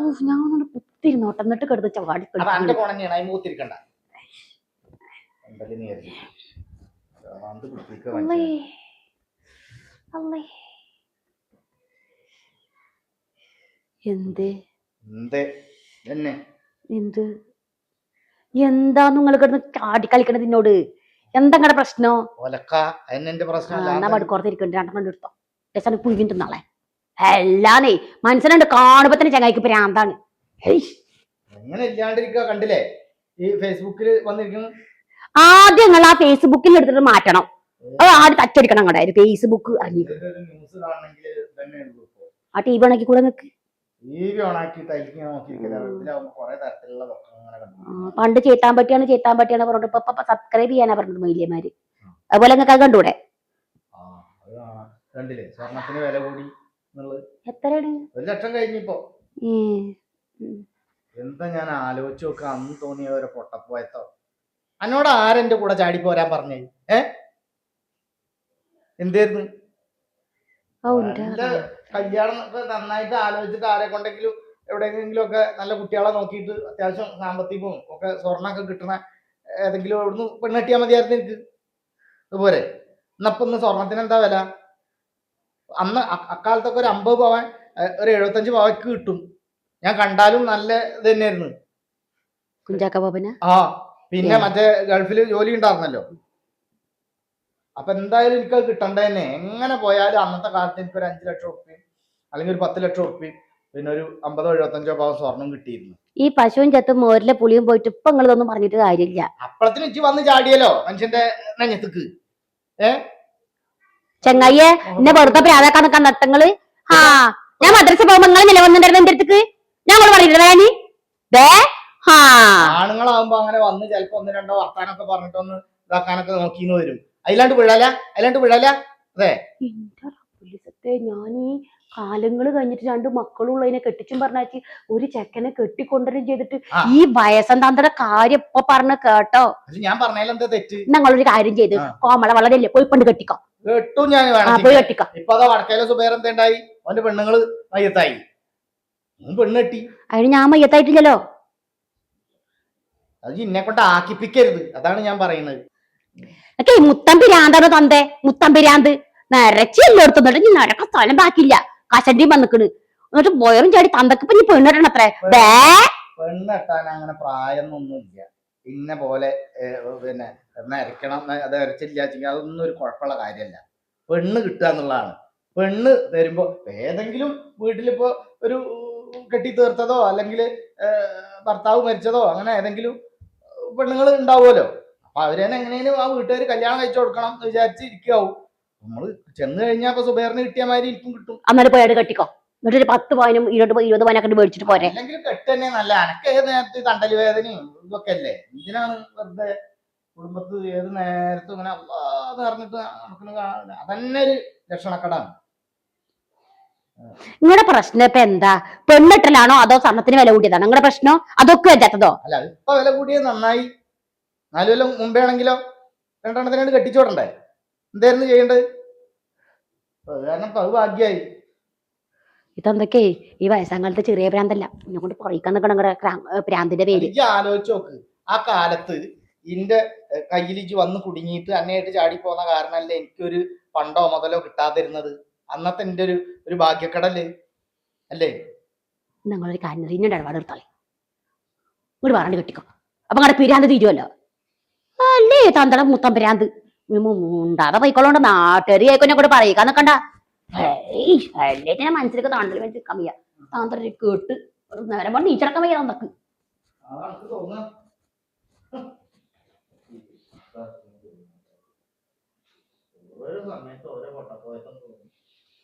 ഒന്നുകൂടെ കുത്തിരുന്നോട്ടെ എന്നിട്ട് കിടന്ന് ചവാടി എന്താ? നിങ്ങൾ കിടന്ന് ചാടി കളിക്കണത് എന്നോട് എന്താ നിങ്ങളുടെ പ്രശ്നോ. ഒലക്ക എന്നാ രണ്ടെണ്ണം രസം പുഴുകി തിന്നാളെ എല്ലാന്നേ മനസ്സിലുണ്ട് കാണുമ്പോ തന്നെ ചങ്ങായിക്ക് പ്രാന്താണ് ഇല്ലാണ്ടിരിക്കുക കണ്ടില്ലേ? ഈ ഫേസ്ബുക്കിൽ വന്നിരിക്കുന്നു ആദ്യം നിങ്ങൾ ആ ഫേസ്ബുക്കിൽ എടുത്തിട്ട് മാറ്റണം. അത് ആദ്യം തച്ചടിക്കണം അങ്ങോട്ടായിരുന്നു ഫേസ്ബുക്ക് അറിയിക്കും ആ ടി വി ഉണക്കി കൂടെ നിക്ക്. ടി വി കുറെ തരത്തിലുള്ള അങ്ങനെ കണ്ടു. പണ്ട് ചേട്ടാൻ പറ്റിയാണ് ചേട്ടാൻ പറ്റിയാണ് പറഞ്ഞിട്ട് ഇപ്പൊ സബ്സ്ക്രൈബ് ചെയ്യാനാ പറഞ്ഞത് മൈലിയമാര് അതുപോലെ നിങ്ങൾക്ക് അത് കണ്ടൂടെ? കണ്ടില്ലേ? സ്വർണത്തിന് വില കൂടി എത്രയാണ്? ഒരു ലക്ഷം കഴിഞ്ഞിപ്പോ. എന്താ ഞാൻ ആലോചിച്ചു നോക്ക അന്ന് തോന്നിയ ഒരു പൊട്ടപ്പോയത്തോ. എന്നോട് ആരെന്റെ കൂടെ ചാടി പോരാൻ പറഞ്ഞേ? ഏ? എന്തായിരുന്നു കല്യാണം ഒക്കെ നന്നായിട്ട് ആലോചിച്ചിട്ട് ആരെ കൊണ്ടെങ്കിലും എവിടെയെങ്കിലും ഒക്കെ നല്ല കുട്ടികളെ നോക്കിയിട്ട് അത്യാവശ്യം സാമ്പത്തികവും ഒക്കെ സ്വർണമൊക്കെ കിട്ടണ ഏതെങ്കിലും അവിടുന്ന് പെണ്ണെട്ടിയാൽ മതിയായിരുന്നു എനിക്ക്. അതുപോലെ എന്നപ്പൊ ഇന്ന് സ്വർണത്തിന് എന്താ വില? അന്ന് അക്കാലത്തൊക്കെ ഒരു അമ്പത് പവൻ ഒരു എഴുപത്തഞ്ച് പവക്ക് കിട്ടും. ഞാൻ കണ്ടാലും നല്ല ഇത് തന്നെയായിരുന്നു. കുഞ്ചാക്ക ബോബന ആ പിന്നെ. മറ്റേ ഗൾഫിൽ ജോലി ഉണ്ടായിരുന്നല്ലോ. അപ്പൊ എന്തായാലും എനിക്കത് കിട്ടണ്ട തന്നെ. എങ്ങനെ പോയാലും അന്നത്തെ കാലത്ത് എനിക്ക് ഒരു അഞ്ചു ലക്ഷം ഉറുപ്പ്യം അല്ലെങ്കിൽ ഒരു പത്ത് ലക്ഷം ഉറുപ്പ്യം പിന്നെ ഒരു അമ്പതോ എഴുപത്തഞ്ചോ പാവം സ്വർണം കിട്ടിയിരുന്നു. ഈ പശുവും ചത്തും മോരിലെ പുളിയും പോയിട്ട് ഇപ്പൊ നിങ്ങൾ ഇതൊന്നും പറഞ്ഞിട്ട് കാര്യമില്ല. അപ്പഴത്തിന് ഇച്ചി വന്ന് ചാടിയല്ലോ മനുഷ്യന്റെ നെഞ്ഞത്തേക്ക്. ഏ? ചെങ്ങയ്യെ എന്നെ വെറുതെ പ്രാതാക്കാൻ നിൽക്കാൻ നട്ടങ്ങൾ ആ ഞാൻ മദ്രസ പോകുമ്പോ നിങ്ങൾ നിലവന്നിട്ടുണ്ടായിരുന്നു എന്റെ അടുത്തേക്ക്? ഞാൻ പറഞ്ഞിട്ട് വേണി ദേ ആണുങ്ങളാവുമ്പോ അങ്ങനെ വന്ന് ചിലപ്പോ ഒന്ന് രണ്ടോ വർത്താനൊക്കെ പറഞ്ഞിട്ടൊന്ന് ഇതാക്കാനൊക്കെ നോക്കിന്ന് വരും. അതിലാണ്ട് വിഴല അതിലാണ്ട് വിഴല. അതെ. പോലീസത്തെ ഞാൻ ഈ കാലങ്ങൾ കഴിഞ്ഞിട്ട് രണ്ട് മക്കളുള്ളതിനെ കെട്ടിച്ചും പറഞ്ഞാച്ച് ഒരു ചെക്കനെ കെട്ടിക്കൊണ്ടുവരും ചെയ്തിട്ട് ഈ വയസ്സന്താന്തയുടെ കാര്യം ഇപ്പൊ പറഞ്ഞ കേട്ടോ. ഞാൻ ഞാൻ എന്താ തെറ്റ്? ഞങ്ങളൊരു കാര്യം ചെയ്ത് കോമള വളരെയല്ലേ പോയി പണ്ട് കെട്ടിക്കോ. കേട്ടു ഞാൻ പോയി കെട്ടിക്കോ. ഇപ്പൊ വടക്കേലെ സുബേർ എന്തായി അവന്റെ പെണ്ണുങ്ങൾ മയ്യത്തായി. പെണ്ണ് കെട്ടി. അതിന് ഞാൻ മയ്യത്തായിട്ടില്ലല്ലോ. അത് ഇന്നെ കൊണ്ട് ആക്കിപ്പിക്കരുത്. അതാണ് ഞാൻ പറയുന്നത്. ഒക്കെ ഈ മുത്തം പിരാന്താണ് തന്തേ? മുത്തം പിരാന്ത് നരച്ച് എല്ലായിടത്തും ഇനി നരക്ക സ്ഥലം ബാക്കിയില്ല. കഷണ്ടി വന്നിക്കണ്. എന്നിട്ട് ബോയറും ചാടി തന്തക്ക് ഇപ്പൊ നീ പെണ്ണിടണം അത്രേ. ദേ. പെണ്ണ് കെട്ടാൻ അങ്ങനെ പ്രായമൊന്നുമില്ല. പിന്നെ പോലെ പിന്നെ നരക്കണം അത് അരച്ചില്ല അതൊന്നും ഒരു കുഴപ്പമുള്ള കാര്യമല്ല. പെണ്ണ് കിട്ടുക എന്നുള്ളതാണ്. പെണ്ണ് തരുമ്പോ ഏതെങ്കിലും വീട്ടിലിപ്പോ ഒരു കെട്ടി തീർത്തതോ അല്ലെങ്കിൽ ഭർത്താവ് മരിച്ചതോ അങ്ങനെ ഏതെങ്കിലും പെണ്ണുങ്ങൾ ഉണ്ടാവുമല്ലോ. അപ്പൊ അവരെന്നെ എങ്ങനെയും ആ വീട്ടുകാർ കല്യാണം കഴിച്ചു കൊടുക്കണം എന്ന് വിചാരിച്ച് ഇരിക്കാവും നമ്മൾ ചെന്ന് കഴിഞ്ഞാൽ അപ്പൊ സുബേറിന് കിട്ടിയ മാതിരി ഇരിക്കും കിട്ടും. അന്നേരം പോയാട് കെട്ടിക്കോ. എന്നിട്ട് ഒരു പത്ത് പവനും ഇരുപത് ഇരുപത് പവനൊക്കെ മേടിച്ചിട്ട് പോരെ. അല്ലെങ്കിൽ കെട്ട് തന്നെ നല്ല അനക്ക് ഏത് നേരത്ത് തണ്ടൽ വേദനയും ഇതൊക്കെ അല്ലേ? എന്തിനാണ് വെറുതെ കുടുംബത്ത് ഏത് നേരത്തും ഇങ്ങനെ അല്ലാതെ അറിഞ്ഞിട്ട് നടക്കുന്ന അതന്നെ ഒരു ലക്ഷണക്കടാണ്. നിങ്ങളുടെ പ്രശ്നം ഇപ്പൊ എന്താ? പെണ്ണിട്ടലാണോ അതോ സ്വർണത്തിന് വില കൂടിയതാണോ? നിങ്ങളുടെ പ്രശ്നം? അതൊക്കെ വെച്ചാത്തതോ അല്ല ഇപ്പൊ വില കൂടിയത് നന്നായി. നാലു കൊല്ലം മുമ്പേ ആണെങ്കിലോ? രണ്ടെണ്ണത്തിനായിട്ട് കെട്ടിച്ചോടണ്ടേ എന്തായിരുന്നു ചെയ്യേണ്ടത്? കാരണം അത് ഭാഗ്യായി. ഇതെന്തൊക്കെ? ഈ വയസ്സാങ്കാലത്തെ ചെറിയ ഭ്രാന്തല്ല എന്നെ കൊണ്ട് പറയിക്കാൻ നിൽക്കണം നിങ്ങളുടെ ഭ്രാന്തിന്റെ പേര്. എനിക്ക് ആലോചിച്ച് നോക്ക്. ആ കാലത്ത് ഇന്റെ കയ്യിലേക്ക് വന്ന് കുടുങ്ങിയിട്ട് അന്നയായിട്ട് ചാടി പോകുന്ന കാരണമല്ലേ എനിക്കൊരു പണ്ടോ മുതലോ കിട്ടാതിരുന്നത്? അന്നത്തെ എന്റെ ഒരു ഒരു ഭാഗ്യക്കടൽ അല്ലേ? നിങ്ങളൊരു കാര്യം. ഇന്നെ ഇടപാട് എടുത്താളെ. ഒരു പറഞ്ഞു കെട്ടിക്കോ. അപ്പൊ നിങ്ങളുടെ പിരാന്ത് തീരുമല്ലോ അല്ലേ തന്തട മുത്തം പിരാന്ത് ഉണ്ടാതെ പോയിക്കോളോണ്ട്. നാട്ടുകാരി ആയിക്കോനെ കൂടെ പറയുക നിക്കണ്ട. അല്ലേ മനസ്സിലേക്ക് താണ്ടൽ വെച്ച് കമ്മിയ താന്തര കേട്ട് നേരം കൊണ്ട് നീച്ചടക്കം വയ്യ തന്തക്ക്. സമയത്ത് ഓരോ പൊട്ടപ്പോയത്തും